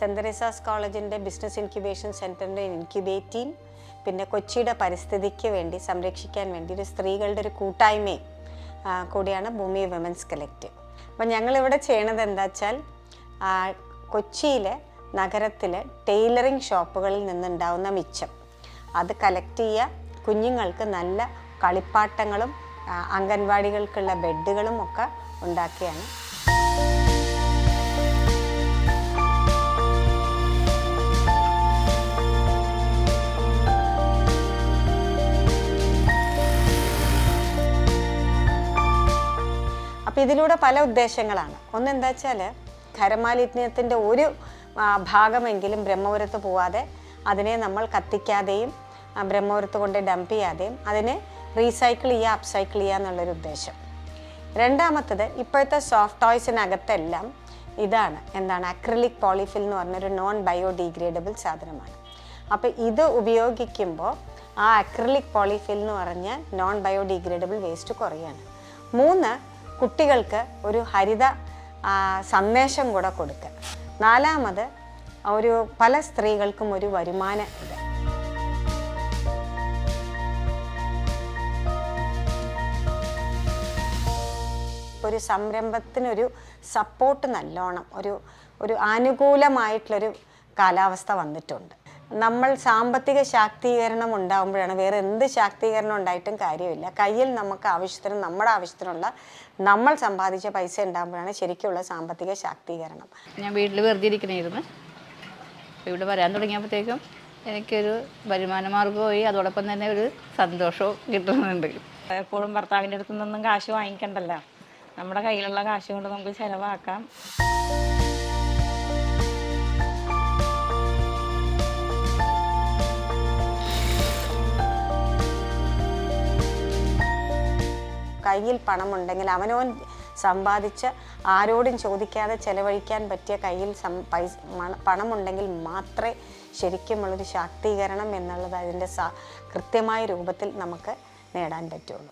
Saint Teresa's കോളേജിന്റെ business incubation സെന്ററിന്റെ incubate പിന്നെ കൊച്ചിയുടെ പരിസ്ഥിതിക്ക് വേണ്ടി സംരക്ഷിക്കാൻ വേണ്ടി ഒരു സ്ത്രീകളുടെ ഒരു കൂട്ടായ്മയും കൂടിയാണ് ഭൂമി വിമൻസ് കളക്റ്റീവ് അപ്പം ഞങ്ങളിവിടെ ചെയ്യണത് എന്താ വെച്ചാൽ കൊച്ചിയിലെ നഗരത്തിലെ ടൈലറിംഗ് ഷോപ്പുകളിൽ നിന്നുണ്ടാവുന്ന മിച്ചം. അത് കളക്ട് ചെയ്യുക. കുഞ്ഞുങ്ങൾക്ക് നല്ല കളിപ്പാട്ടങ്ങളും അംഗൻവാടികൾക്കുള്ള ബെഡുകളും ഒക്കെ ഉണ്ടാക്കിയാണ് അപ്പോൾ ഇതിലൂടെ പല ഉദ്ദേശങ്ങളാണ്. ഒന്ന് എന്താ വെച്ചാൽ ഖരമാലിന്യത്തിന്റെ ഒരു ഭാഗമെങ്കിലും ബ്രഹ്മപുരത്ത് പോവാതെ അതിനെ നമ്മൾ കത്തിക്കാതെയും ബ്രഹ്മപുരത്ത് കൊണ്ട് ഡംപ് ചെയ്യാതെയും അതിനെ റീസൈക്കിൾ ചെയ്യുക അപ്സൈക്കിൾ ചെയ്യുക എന്നുള്ളൊരു ഉദ്ദേശം. രണ്ടാമത്തത് ഇപ്പോഴത്തെ സോഫ്റ്റ് ടോയ്സിനകത്തെല്ലാം ഇതാണ് എന്താണ് അക്രിലിക് പോളിഫിൽ എന്ന് പറഞ്ഞൊരു നോൺ ബയോഡീഗ്രേഡബിൾ സാധനമാണ്. അപ്പോൾ ഇത് ഉപയോഗിക്കുമ്പോൾ ആ അക്രിലിക് പോളിഫിൽ എന്ന് പറഞ്ഞ നോൺ ബയോഡീഗ്രേഡബിൾ വേസ്റ്റ് കുറയാണ്. മൂന്ന് കുട്ടികൾക്ക് ഒരു ഹരിത സന്ദേശം കൂടെ കൊടുക്കുക നാലാമത് ഒരു പല സ്ത്രീകൾക്കും ഒരു വരുമാന ഇത് ഒരു സംരംഭത്തിനൊരു സപ്പോർട്ട് നല്ലോണം ഒരു ഒരു ആനുകൂലമായിട്ടുള്ളൊരു കാലാവസ്ഥ വന്നിട്ടുണ്ട്. നമ്മൾ സാമ്പത്തിക ശാക്തീകരണം ഉണ്ടാകുമ്പോഴാണ് വേറെ എന്ത് ശാക്തീകരണം ഉണ്ടായിട്ടും കാര്യമില്ല. കയ്യിൽ നമുക്ക് ആവശ്യത്തിന് നമ്മുടെ ആവശ്യത്തിനുള്ള നമ്മൾ സമ്പാദിച്ച പൈസ ഉണ്ടാകുമ്പോഴാണ് ശരിക്കുള്ള സാമ്പത്തിക ശാക്തീകരണം. ഞാൻ വീട്ടിൽ വെറുതെ ഇരിക്കണമായിരുന്നു ഇവിടെ വരാൻ തുടങ്ങിയപ്പോഴത്തേക്കും എനിക്കൊരു വരുമാന മാർഗമായി അതോടൊപ്പം തന്നെ ഒരു സന്തോഷവും കിട്ടുന്നുണ്ട്. എപ്പോഴും ഭർത്താവിന്റെ അടുത്തു നിന്നും കാശ് വാങ്ങിക്കണ്ടല്ലോ. നമ്മുടെ കയ്യിലുള്ള കാശ് കൊണ്ട് നമുക്ക് ചിലവാക്കാം. കയ്യിൽ പണമുണ്ടെങ്കിൽ അവനവൻ സമ്പാദിച്ച് ആരോടും ചോദിക്കാതെ ചെലവഴിക്കാൻ പറ്റിയ കയ്യിൽ സം പൈസ പണമുണ്ടെങ്കിൽ മാത്രമേ ശരിക്കുമുള്ളൊരു ശാക്തീകരണം എന്നുള്ളത് അതിന്റെ സ കൃത്യമായ രൂപത്തിൽ നമുക്ക് നേടാൻ പറ്റുള്ളൂ.